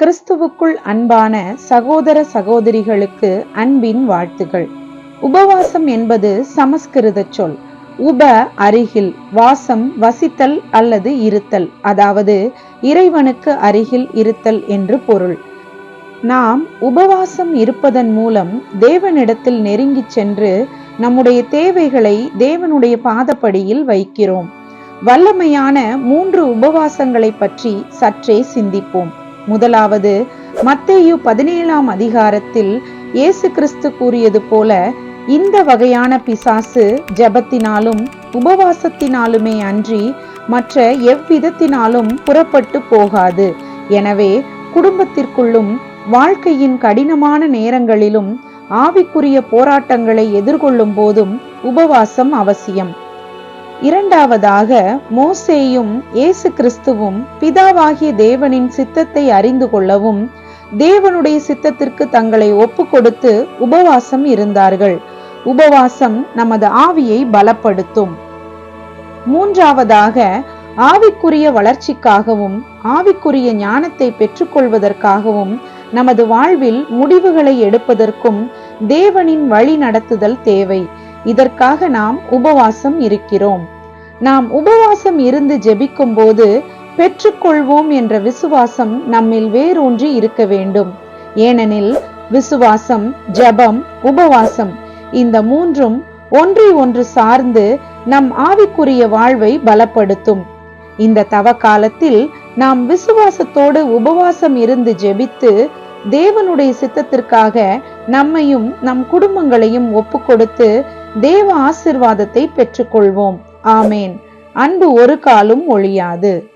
கிறிஸ்துவுக்குள் அன்பான சகோதர சகோதரிகளுக்கு அன்பின் வாழ்த்துகள். உபவாசம் என்பது சமஸ்கிருத சொல். உப அருகில் வாசம் வசித்தல் அல்லது இருத்தல் அதாவது இறைவனுக்கு அருகில் இருத்தல் என்று பொருள். நாம் உபவாசம் இருப்பதன் மூலம் தேவனிடத்தில் நெருங்கிச் சென்று நம்முடைய தேவைகளை தேவனுடைய பாதப்படியில் வைக்கிறோம். வல்லமையான மூன்று உபவாசங்களை பற்றி சற்றே சிந்திப்போம். முதலாவது மத்தேயு பதினேழாம் அதிகாரத்தில் இயேசு கிறிஸ்து கூறியது போல இந்த வகையான பிசாசு ஜபத்தினாலும் உபவாசத்தினாலுமே அன்றி மற்ற எவ்விதத்தினாலும் புறப்பட்டு போகாது. எனவே குடும்பத்திற்குள்ளும் வாழ்க்கையின் கடினமான நேரங்களிலும் ஆவிக்குரிய போராட்டங்களை எதிர்கொள்ளும் போதும் உபவாசம் அவசியம். இரண்டாவதாக மோசேயும் இயேசு கிறிஸ்துவும் பிதாவாகிய தேவனின் சித்தத்தை அறிந்து கொள்ளவும் தேவனுடைய சித்தத்திற்கு தங்களை ஒப்பு கொடுத்து உபவாசம் இருந்தார்கள். உபவாசம் நமது ஆவியை பலப்படுத்தும். மூன்றாவதாக ஆவிக்குரிய வளர்ச்சிக்காகவும் ஆவிக்குரிய ஞானத்தை பெற்றுக்கொள்வதற்காகவும் நமது வாழ்வில் முடிவுகளை எடுப்பதற்கும் தேவனின் வழி நடத்துதல் தேவை. இதற்காக நாம் உபவாசம் இருக்கிறோம். நாம் உபவாசம் இருந்து ஜெபிக்கும் போது பெற்றுக்கொள்வோம் என்ற விசுவாசம் நம்மில் வேரூன்றி இருக்க வேண்டும். ஏனெனில் விசுவாசம் ஜபம் உபவாசம் இந்த மூன்றும் ஒன்றை ஒன்று சார்ந்து நம் ஆவிக்குரிய வாழ்வை பலப்படுத்தும். இந்த தவ காலத்தில் நாம் விசுவாசத்தோடு உபவாசம் இருந்து ஜெபித்து தேவனுடைய சித்தத்திற்காக நம்மையும் நம் குடும்பங்களையும் ஒப்பு கொடுத்து தேவ ஆசிர்வாதத்தை பெற்றுக்கொள்வோம். ஆமேன். அன்பு ஒரு காலும் ஒழியாது.